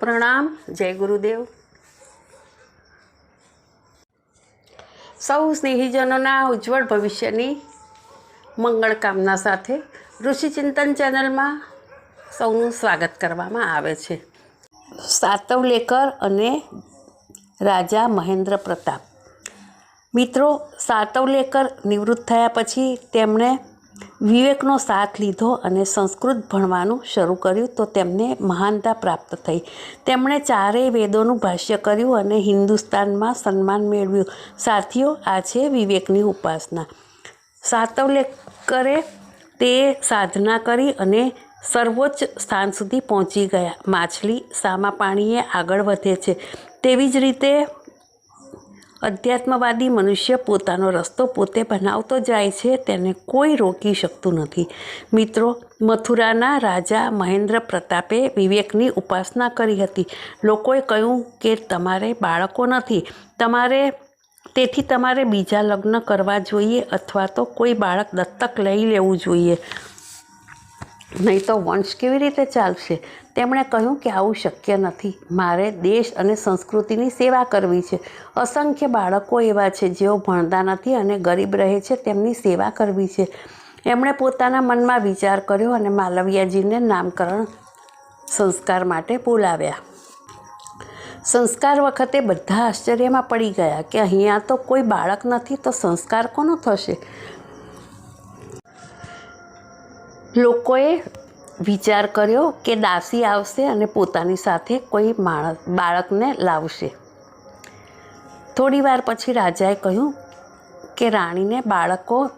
પ્રણામ, જય ગુરુદેવ. સૌ સ્નેહીજનોના ઉજ્જવળ ભવિષ્યની મંગળ કામના સાથે ઋષિચિંતન ચેનલમાં સૌનું સ્વાગત કરવામાં આવે છે. સાતવલેકર અને રાજા મહેન્દ્ર પ્રતાપ. મિત્રો સાતવલેકર નિવૃત્ત થયા પછી તેમણે વિવેકનો સાથ લીધો અને સંસ્કૃત ભણવાનું શરૂ કર્યું તો તેમને મહાનતા પ્રાપ્ત થઈ. તેમણે ચારેય વેદોનું ભાષ્ય કર્યું અને હિન્દુસ્તાનમાં સન્માન મેળવ્યું. સાથીઓ, આ છે વિવેકની ઉપાસના. સાતવલેકરે તે સાધના કરી અને સર્વોચ્ચ સ્થાન સુધી પહોંચી ગયા. માછલી સામા પાણીએ આગળ વધે છે. તેવી જ રીતે અધ્યાત્મવાદી મનુષ્ય પોતાનો રસ્તો પોતે બનાવતો જાય છે, તેને કોઈ રોકી શકતું નથી. મિત્રો, મથુરાના રાજા મહેન્દ્ર પ્રતાપે વિવેકની ઉપાસના કરી હતી. લોકોએ કહ્યું કે, તમારે બાળકો નથી. તમારે, તેથી તમારે બીજા લગ્ન કરવા જોઈએ અથવા તો કોઈ બાળક દત્તક લઈ લેવું જોઈએ. નહીં તો વંશ કેવી રીતે ચાલશે? તેમણે કહ્યું કે આવું શક્ય નથી. મારે દેશ અને સંસ્કૃતિની સેવા કરવી છે. અસંખ્ય બાળકો એવા છે જેઓ ભણતા નથી અને ગરીબ રહે છે, તેમની સેવા કરવી છે. એમણે પોતાના મનમાં વિચાર કર્યો અને માલવિયાજીને નામકરણ સંસ્કાર માટે બોલાવ્યા. સંસ્કાર વખતે બધા આશ્ચર્યમાં પડી ગયા કે અહીંયા તો કોઈ બાળક નથી તો સંસ્કાર કોનો થશે? લોકોએ વિચાર કર્યો કે દાસી આવશે અને પોતાની સાથે કોઈ માણસ, બાળકને લાવશે. થોડી વાર પછી રાજાએ કહ્યું કે રાણીને બાળકો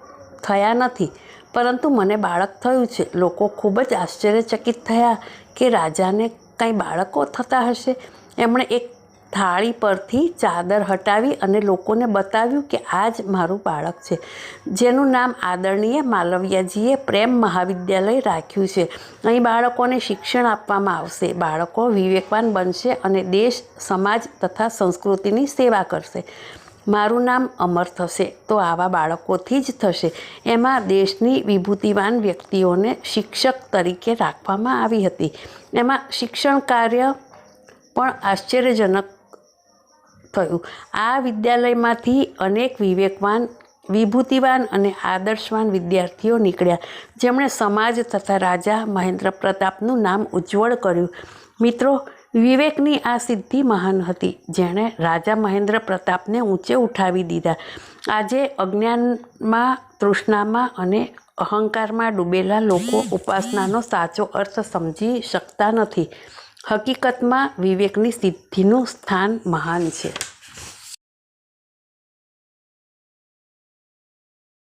થયા નથી, પરંતુ મને બાળક થયું છે. લોકો ખૂબ જ આશ્ચર્યચકિત થયા કે રાજાને કંઈ બાળકો થતા હશે? એમણે એક થાળી પરથી ચાદર હટાવી અને લોકોને બતાવ્યું કે આ જ મારું બાળક છે. જેનું નામ આદરણીય માલવિયાજીએ પ્રેમ મહાવિદ્યાલય રાખ્યું છે. અહીં બાળકોને શિક્ષણ આપવામાં આવશે. બાળકો વિવેકવાન બનશે અને દેશ, સમાજ તથા સંસ્કૃતિની સેવા કરશે. મારું નામ અમર થશે. તો આવા બાળકોથી જ થશે. એમાં દેશની વિભૂતિવાન વ્યક્તિઓને શિક્ષક તરીકે રાખવામાં આવી હતી. એમાં શિક્ષણ કાર્ય પણ આશ્ચર્યજનક થયું. આ વિદ્યાલયમાંથી અનેક વિવેકવાન, વિભૂતિવાન અને આદર્શવાન વિદ્યાર્થીઓ નીકળ્યા. જેમણે સમાજ તથા રાજા મહેન્દ્ર પ્રતાપનું નામ ઉજ્જવળ કર્યું. મિત્રો, વિવેકની આ સિદ્ધિ મહાન હતી. જેણે રાજા મહેન્દ્ર પ્રતાપને ઊંચે ઉઠાવી દીધા. આજે અજ્ઞાનમાં, તૃષ્ણામાં અને અહંકારમાં ડૂબેલા લોકો ઉપાસનાનો સાચો અર્થ સમજી શકતા નથી. હકીકતમાં વિવેકની સિદ્ધિનું સ્થાન મહાન છે.